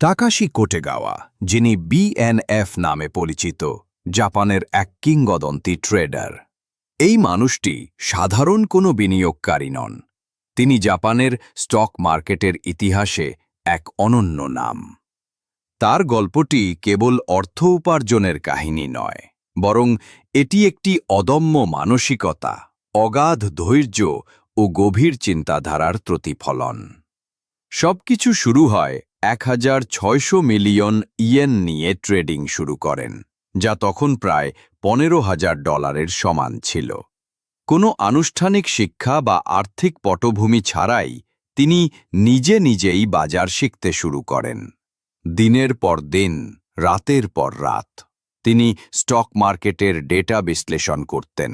Takashi কোটেগাওয়া, যিনি BNF নামে পরিচিত, জাপানের এক কিংবদন্তি ট্রেডার। এই মানুষটি সাধারণ কোনো বিনিয়োগকারী নন। তিনি জাপানের স্টক মার্কেটের ইতিহাসে এক অনন্য নাম। তার গল্পটি কেবল অর্থ উপার্জনের কাহিনী নয়, বরং এটি একটি অদম্য মানসিকতা, অগাধ ধৈর্য ও গভীর চিন্তাধারার প্রতিফলন। সবকিছু শুরু হয় এক হাজার ছয়শো মিলিয়ন ইয়েন নিয়ে ট্রেডিং শুরু করেন, যা তখন প্রায় পনেরো হাজার ডলারের সমান ছিল। কোনো আনুষ্ঠানিক শিক্ষা বা আর্থিক পটভূমি ছাড়াই তিনি নিজে নিজেই বাজার শিখতে শুরু করেন। দিনের পর দিন, রাতের পর রাত, তিনি স্টক মার্কেটের ডেটা বিশ্লেষণ করতেন,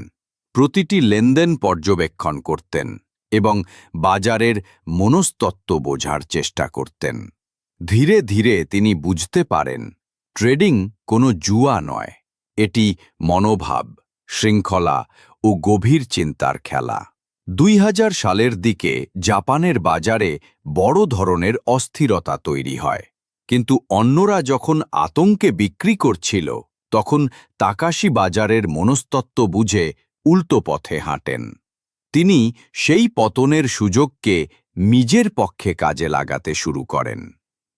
প্রতিটি লেনদেন পর্যবেক্ষণ করতেন এবং বাজারের মনস্তত্ত্ব বোঝার চেষ্টা করতেন। ধীরে ধীরে তিনি বুঝতে পারেন, ট্রেডিং কোনো জুয়া নয়, এটি মনোভাব, শৃঙ্খলা ও গভীর চিন্তার খেলা। দুই হাজার সালের দিকে জাপানের বাজারে বড় ধরনের অস্থিরতা তৈরি হয়, কিন্তু অন্যরা যখন আতঙ্কে বিক্রি করছিল, তখন তাকাশি বাজারের মনস্তত্ত্ব বুঝে উল্টো পথে হাঁটেন। তিনি সেই পতনের সুযোগকে নিজের পক্ষে কাজে লাগাতে শুরু করেন।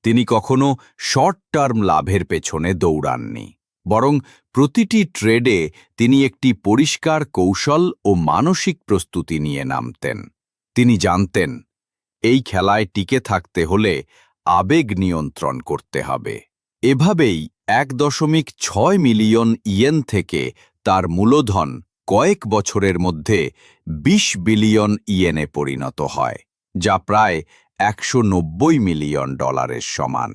তিনি কখনো শর্ট টার্ম লাভের পেছনে দৌড়াননি, বরং প্রতিটি ট্রেডে তিনি একটি পরিষ্কার কৌশল ও মানসিক প্রস্তুতি নিয়ে নামতেন। তিনি জানতেন, এই খেলায় টিকে থাকতে হলে আবেগ নিয়ন্ত্রণ করতে হবে। এভাবেই এক দশমিক ছয় মিলিয়ন ইয়েন থেকে তার মূলধন কয়েক বছরের মধ্যে ২০ বিলিয়ন ইয়েনে পরিণত হয়, যা প্রায় একশো নব্বই মিলিয়ন ডলারের সমান।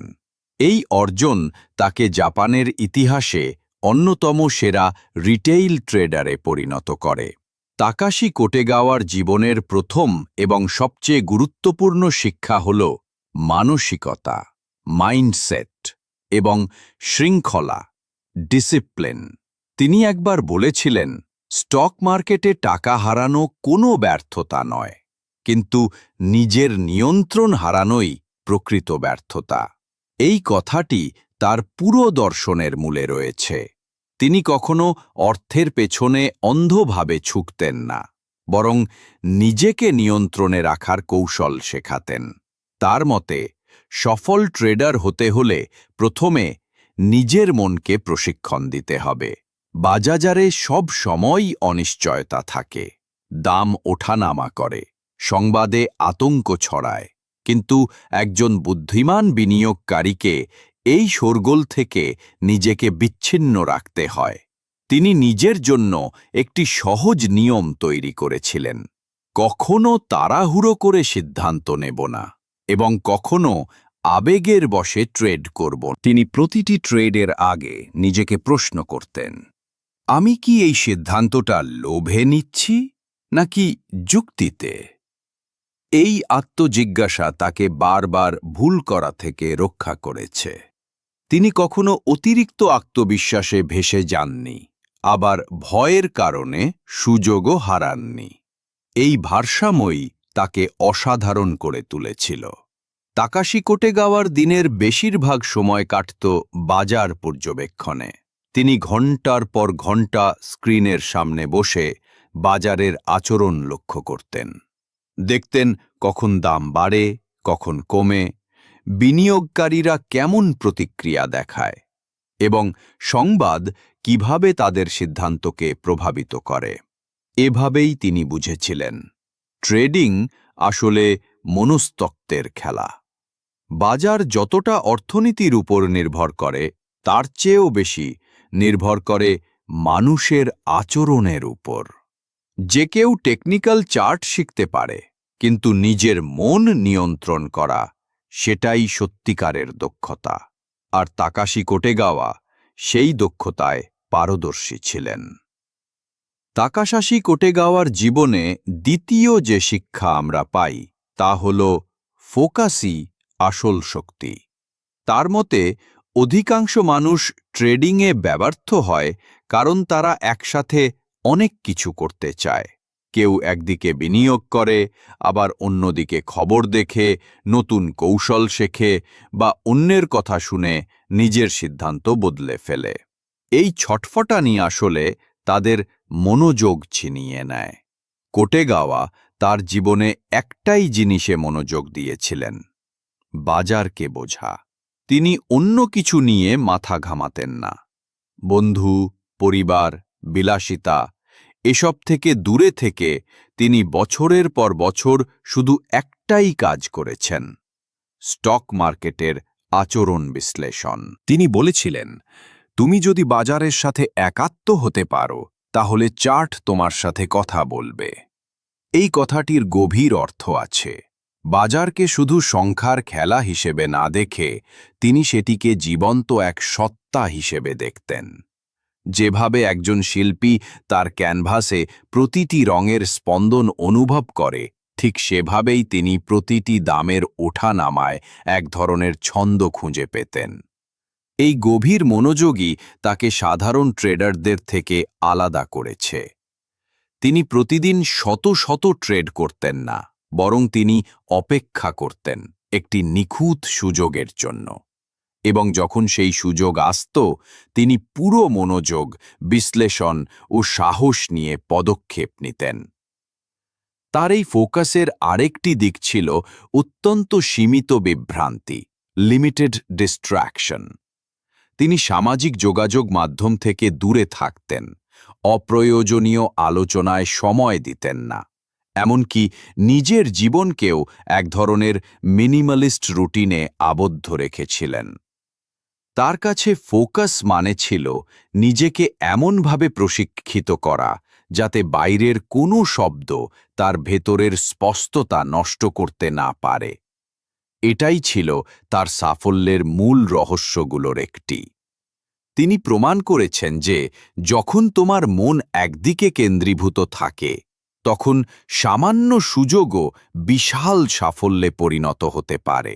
এই অর্জন তাকে জাপানের ইতিহাসে অন্যতম সেরা রিটেইল ট্রেডারে পরিণত করে। তাকাশি কোটেগাওয়ার জীবনের প্রথম এবং সবচেয়ে গুরুত্বপূর্ণ শিক্ষা হল মানসিকতা, মাইন্ডসেট এবং শৃঙ্খলা, ডিসিপ্লিন। তিনি একবার বলেছিলেন, স্টক মার্কেটে টাকা হারানো কোনো ব্যর্থতা নয়। কিন্তু নিজের নিয়ন্ত্রণ হারানোই প্রকৃত ব্যর্থতা। এই কথাটি তার পুরো দর্শনের মূলে রয়েছে। তিনি কখনো অর্থের পেছনে অন্ধভাবে ছুকতেন না, বরং নিজেকে নিয়ন্ত্রণে রাখার কৌশল শেখাতেন। তার মতে, সফল ট্রেডার হতে হলে প্রথমে নিজের মনকে প্রশিক্ষণ দিতে হবে। বাজাজারে সব সময়ই অনিশ্চয়তা থাকে, দাম ওঠানামা করে। সংবাদে আতঙ্ক ছড়ায়। কিন্তু একজন বুদ্ধিমান বিনিয়োগকারীকে এই শোরগোল থেকে নিজেকে বিচ্ছিন্ন রাখতে হয়। তিনি নিজের জন্য একটি সহজ নিয়ম তৈরি করেছিলেন। কখনো তাড়াহুড়ো করে সিদ্ধান্ত নেব না এবং কখনো আবেগের বশে ট্রেড করব তিনি প্রতিটি ট্রেডের আগে নিজেকে প্রশ্ন করতেন, আমি কি এই সিদ্ধান্তটা লোভে নিচ্ছি নাকি যুক্তিতে? এই আত্মজিজ্ঞাসা তাকে বারবার ভুল করা থেকে রক্ষা করেছে। তিনি কখনো অতিরিক্ত আত্মবিশ্বাসে ভেসে যাননি, আবার ভয়ের কারণে সুযোগও হারাননি। এই ভারসাম্যই তাকে অসাধারণ করে তুলেছিল। তাকাশি কোটে গাওয়ার দিনের বেশিরভাগ সময় কাটত বাজার পর্যবেক্ষণে। তিনি ঘণ্টার পর ঘণ্টা স্ক্রিনের সামনে বসে বাজারের আচরণ লক্ষ্য করতেন। দেখতেন কখন দাম বাড়ে, কখন কমে, বিনিয়োগকারীরা কেমন প্রতিক্রিয়া দেখায় এবং সংবাদ কীভাবে তাদের সিদ্ধান্তকে প্রভাবিত করে। এভাবেই তিনি বুঝেছিলেন, ট্রেডিং আসলে মনস্তত্ত্বের খেলা। বাজার যতটা অর্থনীতির উপর নির্ভর করে, তার চেয়েও বেশি নির্ভর করে মানুষের আচরণের উপর। যে কেউ টেকনিক্যাল চার্ট শিখতে পারে, কিন্তু নিজের মন নিয়ন্ত্রণ করা, সেটাই সত্যিকারের দক্ষতা। আর তাকাশি কোটেগাওয়া সেই দক্ষতায় পারদর্শী ছিলেন। তাকাশাসি কোটেগাওয়ার জীবনে দ্বিতীয় যে শিক্ষা আমরা পাই, তা হল ফোকাসই আসল শক্তি। তার মতে, অধিকাংশ মানুষ ট্রেডিংয়ে ব্যর্থ হয় কারণ তারা একসাথে অনেক কিছু করতে চায়। কেউ একদিকে বিনিয়োগ করে, আবার অন্যদিকে খবর দেখে, নতুন কৌশল শেখে বা অন্যের কথা শুনে নিজের সিদ্ধান্ত বদলে ফেলে। এই ছটফটানি আসলে তাদের মনোযোগ ছিনিয়ে নেয়। কোটেগাওয়া তার জীবনে একটাই জিনিসে মনোযোগ দিয়েছিলেন, বাজারকে বোঝা। তিনি অন্য কিছু নিয়ে মাথা ঘামাতেন না। বন্ধু, পরিবার বিলাসিতা। এসব থেকে দূরে থেকে তিনি বছরের পর বছর শুধু একটাই কাজ করেছেন, স্টক মার্কেটের আচরণ বিশ্লেষণ। তিনি বলেছিলেন, তুমি যদি বাজারের সাথে একাত্ম হতে পারো, তাহলে চার্ট তোমার সাথে কথা বলবে। এই কথাটির গভীর অর্থ আছে। বাজারকে শুধু সংখ্যার খেলা হিসেবে না দেখে তিনি সেটিকে জীবন্ত এক সত্তা হিসেবে দেখতেন। যেভাবে একজন শিল্পী তার ক্যানভাসে প্রতিটি রঙের স্পন্দন অনুভব করে, ঠিক সেভাবেই তিনি প্রতিটি দামের ওঠানামায় এক ধরনের ছন্দ খুঁজে পেতেন। এই গভীর মনোযোগই তাকে সাধারণ ট্রেডারদের থেকে আলাদা করেছে। তিনি প্রতিদিন শত শত ট্রেড করতেন না, বরং তিনি অপেক্ষা করতেন একটি নিখুঁত সুযোগের জন্য। এবং যখন সেই সুযোগ আসত, তিনি পুরো মনোযোগ, বিশ্লেষণ ও সাহস নিয়ে পদক্ষেপ নিতেন। তার এই ফোকাসের আরেকটি দিক ছিল অত্যন্ত সীমিত বিভ্রান্তি, লিমিটেড ডিস্ট্র্যাকশন তিনি সামাজিক যোগাযোগ মাধ্যম থেকে দূরে থাকতেন, অপ্রয়োজনীয় আলোচনায় সময় দিতেন না, এমনকি নিজের জীবনকেও এক ধরনের মিনিমালিস্ট রুটিনে আবদ্ধ রেখেছিলেন। তার কাছে ফোকাস মানে ছিল নিজেকে এমনভাবে প্রশিক্ষিত করা, যাতে বাইরের কোনো শব্দ তার ভেতরের স্পষ্টতা নষ্ট করতে না পারে। এটাই ছিল তার সাফল্যের মূল রহস্যগুলোর একটি। তিনি প্রমাণ করেছেন যে, যখন তোমার মন একদিকে কেন্দ্রীভূত থাকে, তখন সামান্য সুযোগও বিশাল সাফল্যে পরিণত হতে পারে।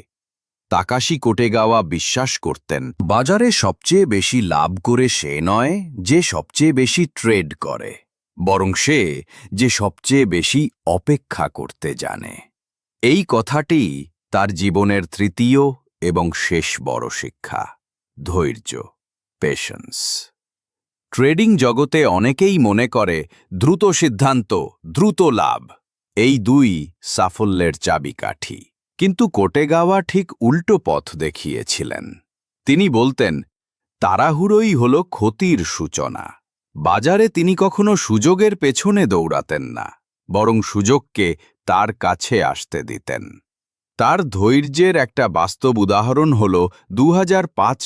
তাকাশি কোটেগাওয়া বিশ্বাস করতেন। বাজারে সবচেয়ে বেশি লাভ করে সে নয় যে সবচেয়ে বেশি ট্রেড করে, বরং সে যে সবচেয়ে বেশি অপেক্ষা করতে জানে। এই কথাটি তার জীবনের তৃতীয় এবং শেষ বড় শিক্ষা, ধৈর্য পেশেন্স ট্রেডিং জগতে অনেকেই মনে করে, দ্রুত সিদ্ধান্ত, দ্রুত লাভ, এই দুই সাফল্যের চাবিকাঠি। কিন্তু কোটেগাওয়া ঠিক উল্টো পথ দেখিয়েছিলেন। তিনি বলতেন, তাড়াহুড়োই হল ক্ষতির সূচনা। বাজারে তিনি কখনো সুযোগের পেছনে দৌড়াতেন না, বরং সুযোগকে তার কাছে আসতে দিতেন। তার ধৈর্যের একটা বাস্তব উদাহরণ হল দু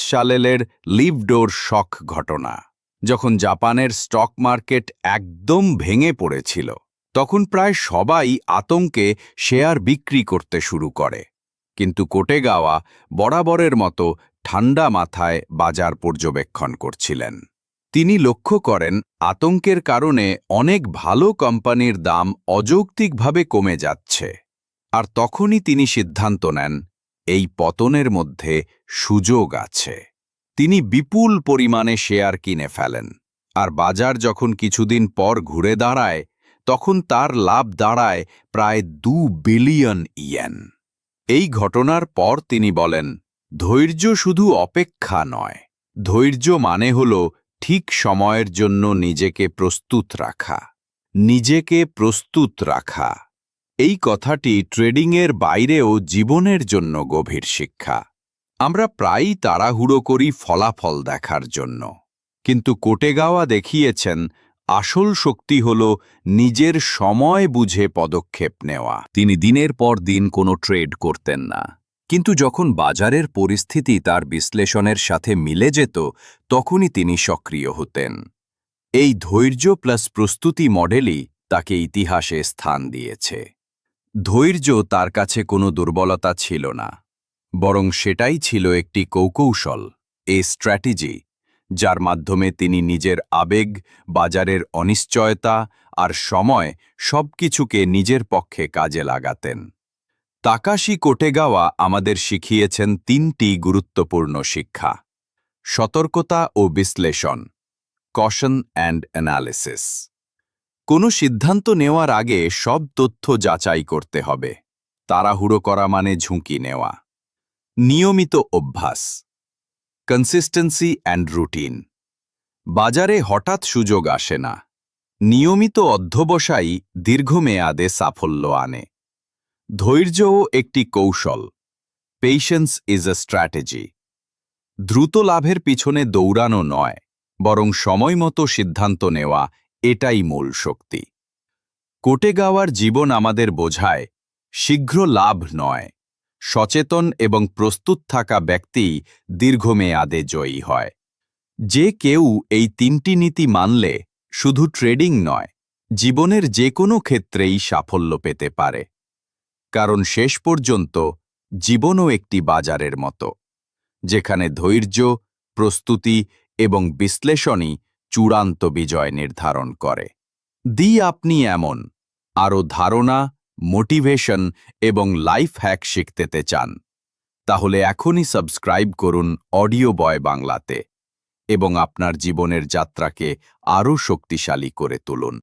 সালের লিভডোর শখ ঘটনা, যখন জাপানের স্টক মার্কেট একদম ভেঙে পড়েছিল। তখন প্রায় সবাই আতঙ্কে শেয়ার বিক্রি করতে শুরু করে। কিন্তু কোটেগাওয়া বরাবরের মতো ঠান্ডা মাথায় বাজার পর্যবেক্ষণ করছিলেন। তিনি লক্ষ্য করেন, আতঙ্কের কারণে অনেক ভালো কোম্পানির দাম অযৌক্তিকভাবে কমে যাচ্ছে। আর তখনই তিনি সিদ্ধান্ত নেন, এই পতনের মধ্যে সুযোগ আছে। তিনি বিপুল পরিমাণে শেয়ার কিনে ফেলেন। আর বাজার যখন কিছুদিন পর ঘুরে দাঁড়ায় তখন তার লাভ দাঁড়ায় প্রায় দু বিলিয়ন ইয়েন। এই ঘটনার পর তিনি বলেন, ধৈর্য শুধু অপেক্ষা নয়। ধৈর্য মানে হল ঠিক সময়ের জন্য নিজেকে প্রস্তুত রাখা। নিজেকে প্রস্তুত রাখা। এই কথাটি ট্রেডিংয়ের বাইরেও জীবনের জন্য গভীর শিক্ষা। আমরা প্রায়ই তাড়াহুড়ো করি ফলাফল দেখার জন্য। কিন্তু কোটেগাওয়া দেখিয়েছেন আসল শক্তি হল নিজের সময় বুঝে পদক্ষেপ নেওয়া। তিনি দিনের পর দিন কোনো ট্রেড করতেন না। কিন্তু যখন বাজারের পরিস্থিতি তার বিশ্লেষণের সাথে মিলে যেত, তখনই তিনি সক্রিয় হতেন। এই ধৈর্য প্লাস প্রস্তুতি মডেলই তাকে ইতিহাসে স্থান দিয়েছে। ধৈর্য তার কাছে কোনো দুর্বলতা ছিল না, বরং সেটাই ছিল একটি কৌকৌশল, এ স্ট্র্যাটেজি যার মাধ্যমে তিনি নিজের আবেগ, বাজারের অনিশ্চয়তা আর সময় সবকিছুকে নিজের পক্ষে কাজে লাগাতেন। তাকাশি কোটেগাওয়া আমাদের শিখিয়েছেন তিনটি গুরুত্বপূর্ণ শিক্ষা। সতর্কতা ও বিশ্লেষণ কশন অ্যান্ড অ্যানালিসিস কোনো সিদ্ধান্ত নেওয়ার আগে সব তথ্য যাচাই করতে হবে। তাড়াহুড়ো করা মানে ঝুঁকি নেওয়া। নিয়মিত অভ্যাস। কনসিস্টেন্সি অ্যান্ড রুটিন বাজারে হঠাৎ সুযোগ আসে না। নিয়মিত অধ্যবসায়ী দীর্ঘমেয়াদে সাফল্য আনে। ধৈর্যও একটি কৌশল। পেশেন্স ইজ আ স্ট্র্যাটেজি দ্রুত লাভের পিছনে দৌড়ানো নয়, বরং সময়মতো সিদ্ধান্ত নেওয়া এটাই মূল শক্তি। কোটেগাওয়ার জীবন আমাদের বোঝায়, শীঘ্র লাভ নয়। সচেতন এবং প্রস্তুত থাকা ব্যক্তিই দীর্ঘমেয়াদে জয়ী হয়। যে কেউ এই তিনটি নীতি মানলে শুধু ট্রেডিং নয়, জীবনের যে কোনো ক্ষেত্রেই সাফল্য পেতে পারে। কারণ শেষ পর্যন্ত জীবনও একটি বাজারের মতো, যেখানে ধৈর্য, প্রস্তুতি এবং বিশ্লেষণই চূড়ান্ত বিজয় নির্ধারণ করে। দি আপনি এমন, আরও ধারণা মোটিভেশন এবং লাইফ হ্যাক শিখতে চান, তাহলে এখনই সাবস্ক্রাইব করুন অডিও বয় বাংলাতে এবং আপনার জীবনের যাত্রাকে আরও শক্তিশালী করে তুলুন।